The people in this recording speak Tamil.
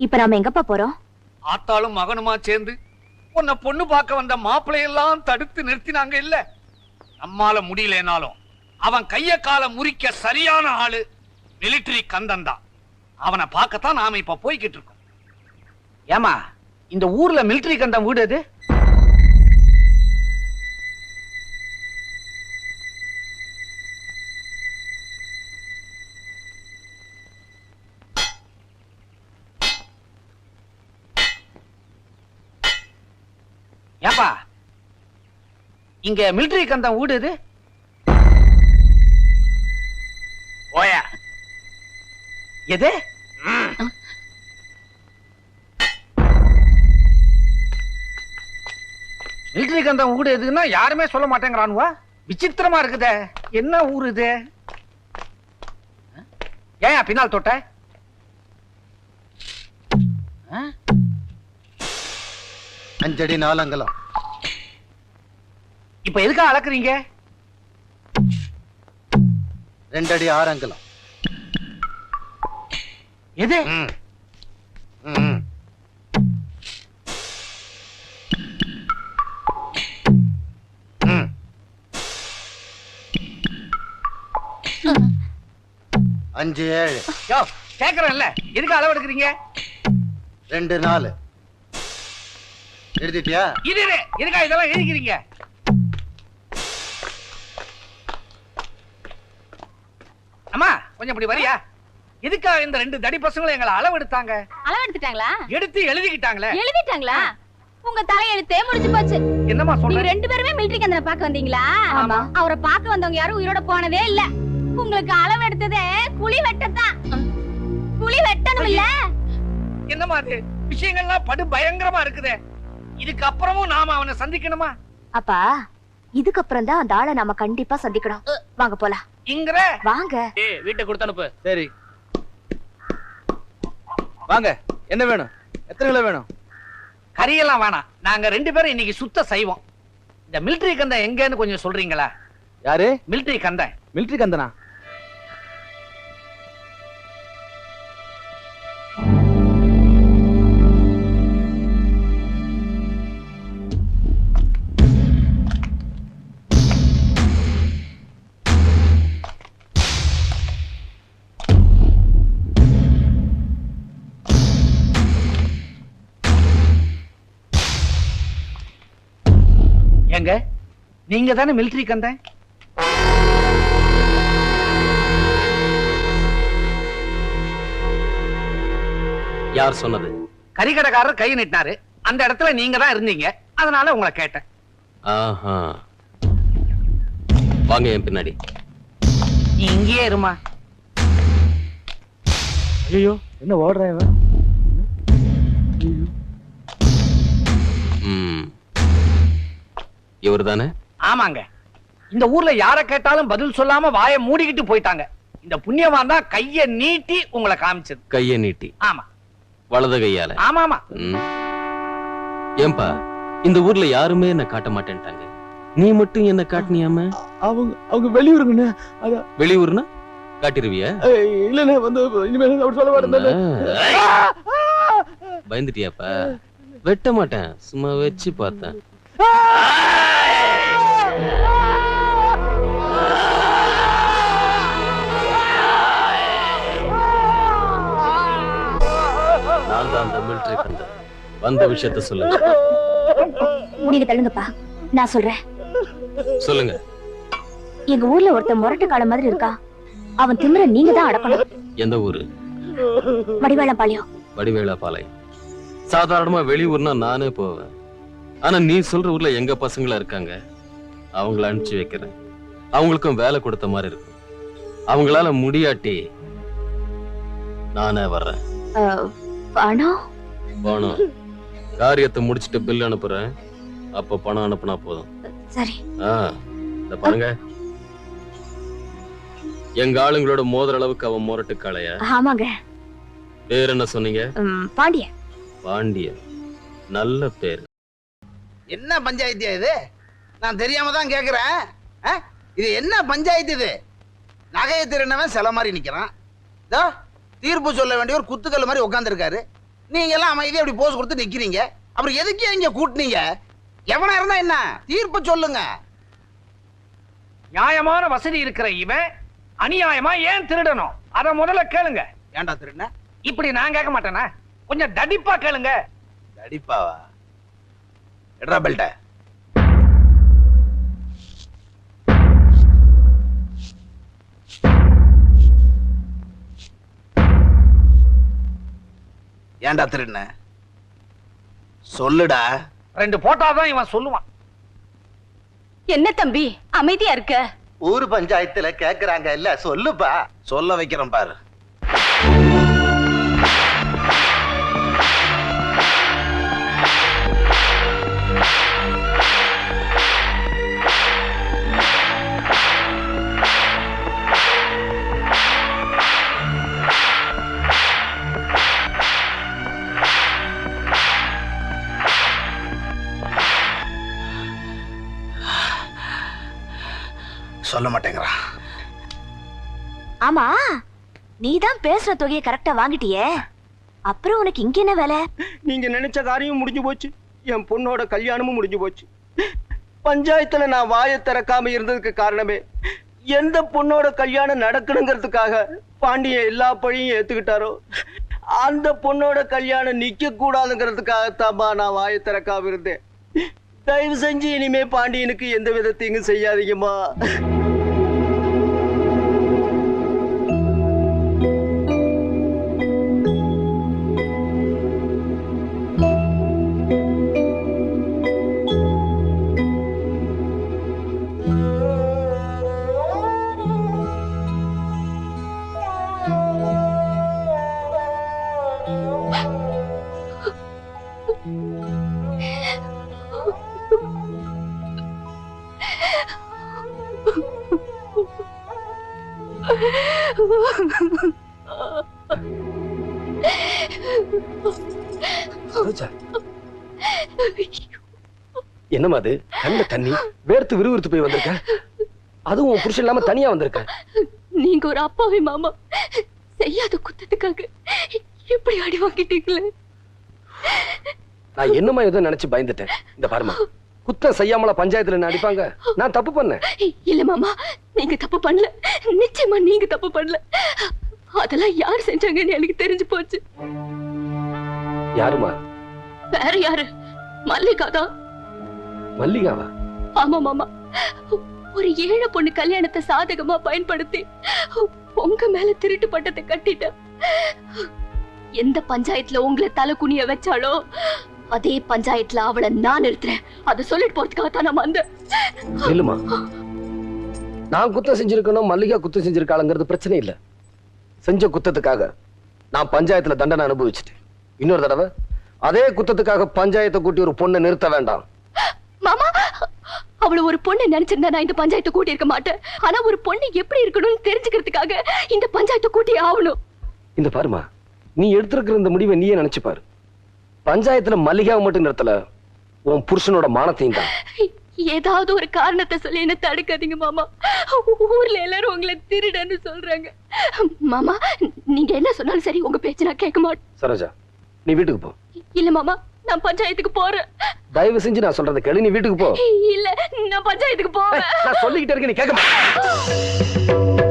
இப்ப நாம எங்கப்பா போறோம்? ஆத்தாளும் மகனுமா சேர்ந்து உன்னை பொண்ணு பார்க்க வந்த மாப்பிள்ளையெல்லாம் தடுத்து நிறுத்தினாங்க இல்ல? நம்மால முடியலனாலும் அவன் கைய கால முறிக்க சரியான ஆளு மிலிட்டரி கந்தன் தான். அவனை பார்க்கத்தான் நாம இப்ப போய்கிட்டு இருக்கோம். ஏமா இந்த ஊர்ல மிலிட்டரி கந்தன் வீடு எது? ஏப்பா? இங்க மிலிட்டரி கந்தன் வீடு எது ஓயா எது? மிலிட்டரி கந்தன் வீடு எதுன்னா யாருமே சொல்ல மாட்டேங்கிறானுவா? விசித்திரமா இருக்குதே. என்ன ஊர் இது? ஏன் பின்னால் தொட்ட? அஞ்சடி நாலங்கலம் இப்ப எதுக்கா அளக்குறீங்க? ரெண்டடி ஆறு அங்கலம் எது. அஞ்சு ஏழு. யோ கேக்குறேன்ல. எதுக்கு அளவு எடுக்கிறீங்க ரெண்டு நாலு. எழுதிட்டியா? இது இது, எதுக்கா இதெல்லாம் எழுதிக்கிறீங்க? அம்மா கொஞ்சம் இப்படி வரியா? எதுக்கா இந்த ரெண்டு தடி பசங்களும் எங்களை அளவு எடுத்தாங்க அளவு எடுத்துட்டாங்களா எடுத்து எழுதிக்கிட்டாங்களே. எழுதிட்டாங்களா? உங்க தலையெழுத்தே முடிஞ்சு போச்சு. என்னம்மா நீங்க சொல்ற ரெண்டு பேருமே மிலிட்டரி கந்தனை பார்க்க வந்தீங்களா? ஆமா. அவரை பார்க்க வந்தவங்க யாரும் உயிரோட போனதே இல்ல. உங்களுக்கு அளவு எடுத்ததே குழி வெட்டத்தான். குழி வெட்டணும் இல்ல என்னம்மா அது? விஷயங்கள்லாம் படு பயங்கரமா இருக்குதே. இதுக்கு அப்புறமும் நாம அவனை சந்திக்கணுமா? அப்பா இதுக்கப்புறம் தான் அந்த ஆளை நாம கண்டிப்பா சந்திக்கணும். வாங்க போலாம். இங்கிற? வாங்க. ஏய் வீட்டை கொடுத்து அனுப்பு. சரி. வாங்க. என்ன வேணும்? எத்தனை கிலோ வேணும்? கறியெல்லாம் வேணாம். நாங்க ரெண்டு பேரும் இன்னைக்கு சுத்த செய்வோம் இந்த மிலிட்டரி கந்தன் எங்கன்னு கொஞ்சம் சொல்றீங்களா? யாரு? மிலிட்டரி கந்தன். மிலிட்டரி கந்தனா? ஏங்க நீங்க தானே மிலிட்டரி கந்தன் யார் சொன்னது? கறிக்கடைக்காரர் கை நீட்டினாரு. அந்த இடத்துல நீங்க தான் இருந்தீங்க. அதனால உங்களை கேட்டேன். ஆஹா. வாங்க என் பின்னாடி. நீ இங்கேயே இருமா. ஐயோ என்ன ஓடுறா இவன்? இவர் தானே? ஆமாங்க. இந்த ஊர்ல யார கேட்டாலும் பதில் சொல்லாம வாயை மூடிக்கிட்டு போயிட்டாங்க. இந்த புண்ணியவான் தான் கைய நீட்டி உங்களை காமிச்சது. கையை நீட்டி. ஆமா. வலது கையால? ஆமா ஆமா. ஏன்பா இந்த ஊர்ல யாருமே என்ன காட்ட மாட்டேன்ட்டாங்க. நீ மட்டும் என்ன காட்டினியாம? அவங்க அவங்க வெளியூருங்கண்ணே. வெளியூர்னா? காட்டிருவியா? இல்லண்ணே வந்து இனிமேல் அப்படி சொல்ல உன்னை- பயந்துட்டியாப்பா? வெட்ட மாட்டேன். சும்மா வச்சு பார்த்தேன். நான் தான் அந்த மிலிட்டரி கண்டேன் வந்த விஷயத்த சொல்லுங்க. நீங்க தள்ளுங்கப்பா. நான் சொல்றேன். சொல்லுங்க. எங்க ஊர்ல ஒருத்தன் முரட்டு கால மாதிரி இருக்கா. அவன் திமிர நீங்க தான் அடக்கணும். எந்த ஊரு? வடிவேளம்பாளையம் வடிவேலா பாளையம் சாதாரணமா வெளியூர்னா நானே போவேன். ஆனா நீ சொல்ற ஊர்ல எங்க பசங்களா இருக்காங்க அவங்கள அனுப்பிச்சு வைக்கிறேன். அவங்களுக்கும் வேலை கொடுத்த மாதிரி இருக்கும். அவங்களால முடியாட்டி நானே வர்றேன். பணம்? பணம். காரியத்தை முடிச்சிட்டு பில் அனுப்புறேன். அப்ப பணம் அனுப்புனா போதும். சரி. ஆ இந்த பாருங்க. எங்க ஆளுங்களோட மோதுற அளவுக்கு அவன் முரட்டு காளையா ஆமாங்க. பேர் என்ன சொன்னீங்க? பாண்டியன். பாண்டியன். நல்ல பேர். என்ன பஞ்சாயத்து இது? நான் தெரியாம தான் கேக்குறேன்? இது என்ன பஞ்சாயத்து இது? நகையை திருநவன் சில மாதிரி நிக்கிறான். இதோ தீர்ப்பு சொல்ல வேண்டிய ஒரு குத்துக்கல் மாதிரி உட்காந்துருக்காரு நீங்க எல்லாம் அமைதியா இப்படி போஸ் கொடுத்து நிக்கிறீங்க. அப்புறம் எதுக்கு இங்க கூட்டுனீங்க? எவனா இருந்தா என்ன? தீர்ப்பு சொல்லுங்க. நியாயமான வசதி இருக்கிற இவன் அநியாயமா ஏன் திருடணும்? அத முதல்ல கேளுங்க. ஏன்டா திருண்ண இப்படி நான் கேட்க மாட்டேனா? கொஞ்சம் தடிப்பா கேளுங்க. அடிப்பாவா எட்ரா பெல்ட்ட ஏன்டா திருண்ண சொல்லுடா. ரெண்டு போட்டாதான் இவன் சொல்லுவான். என்ன தம்பி அமைதியா இருக்க? ஊர் பஞ்சாயத்துல கேக்குறாங்க இல்ல சொல்லுப்பா. சொல்ல வைக்கிறேன் பாரு. சொல்ல மாட்டேங்கிறான் ஆமா நீதான் பேசுற தொகையை கரெக்டா வாங்கிட்டியே. அப்புறம் உனக்கு இங்க என்ன வேலை? நீங்க நினைச்ச காரியம் முடிஞ்சு போச்சு. என் பொண்ணோட கல்யாணமும் முடிஞ்சு போச்சு. பஞ்சாயத்துல நான் வாயை திறக்காம இருந்ததுக்கு காரணமே எந்த பொண்ணோட கல்யாணம் நடக்கணுங்கிறதுக்காக பாண்டிய எல்லா பழியும் ஏத்துக்கிட்டாரோ அந்த பொண்ணோட கல்யாணம் நிக்க கூடாதுங்கிறதுக்காகத்தாம்மா நான் வாயை திறக்காம இருந்தேன். தயவு செஞ்சு இனிமே பாண்டியனுக்கு எந்த வித தீங்கும் செய்யாதீங்கம்மா. என்னம்மா அது? கண்ண தண்ணி வேர்த்து விறுவிறுத்து போய் வந்திருக்க. அதுவும் உன் புருஷன் இல்லாம தனியா வந்திருக்க. நீங்க ஒரு அப்பாவி மாமா. செய்யாத குத்தத்துக்காக இப்படி அடி வாங்கிட்டீங்களே. நான் என்னமா ஏதோ நினைச்சு பயந்துட்டேன். இந்த பாருமா குத்தம் செய்யாமல பஞ்சாயத்துல அடிப்பாங்க? நான் தப்பு பண்ணேன். இல்ல மாமா. நீங்க தப்பு பண்ணல. நிச்சயமா நீங்க தப்பு பண்ணல. அதெல்லாம் யார் செஞ்சாங்கன்னு எனக்கு தெரிஞ்சு போச்சு. யாருமா? வேற யாரு? மல்லிகா தான் மல்லிகாவா? ஆமா மாமா. ஒரு ஏழை பொண்ணு கல்யாணத்தை சாதகமா பயன்படுத்தி உங்க மேல திருட்டு பட்டத்தை கட்டிட்டேன். எந்த பஞ்சாயத்துல உங்களை தலை குனிய வச்சாலோ அதே பஞ்சாயத்துல அவளை நான் நிறுத்துறேன். அதை சொல்லிட்டு போறதுக்காக தான் நான் வந்தேன். நான் குத்தம் செஞ்சிருக்கணும் மல்லிகா குத்தம் செஞ்சிருக்காளுங்கிறது பிரச்சனை இல்ல. செஞ்ச குத்தத்துக்காக நான் பஞ்சாயத்துல தண்டனை அனுபவிச்சிட்டேன். இன்னொரு தடவை அதே குத்தத்துக்காக பஞ்சாயத்தை கூட்டி ஒரு பொண்ணை நிறுத்த வேண்டாம். மாமா அவள ஒரு பொண்ணு நினைச்சிருந்தா நான் இந்த பஞ்சாயத்தை கூட்டி இருக்க மாட்டேன். ஆனா ஒரு பொண்ணு எப்படி இருக்கணும்னு தெரிஞ்சுக்கிறதுக்காக இந்த பஞ்சாயத்தை கூட்டி ஆகணும். இந்த பாருமா நீ எடுத்திருக்கிற இந்த முடிவை நீயே நினைச்சு பாரு. பஞ்சாயத்துல மல்லிகாவை மட்டும் நிறுத்தல உன் புருஷனோட மானத்தையும் தான். ஏதாவது ஒரு காரணத்தை சொல்லி என்ன தடுக்காதீங்க மாமா. ஊர்ல எல்லாரும் உங்களை திருடன்னு சொல்றாங்க. மாமா நீங்க என்ன சொன்னாலும் சரி உங்க பேச்சு நான் கேட்க மாட்டேன் சரோஜா நீ வீட்டுக்கு போ. இல்ல மாமா நான் பஞ்சாயத்துக்கு போறேன். தயவு செஞ்சு நான் சொல்றதை கேளு நீ வீட்டுக்கு போ. இல்ல நான் பஞ்சாயத்துக்கு போவேன். நான் சொல்லிக்கிட்டே இருக்கேன் நீ கேட்க.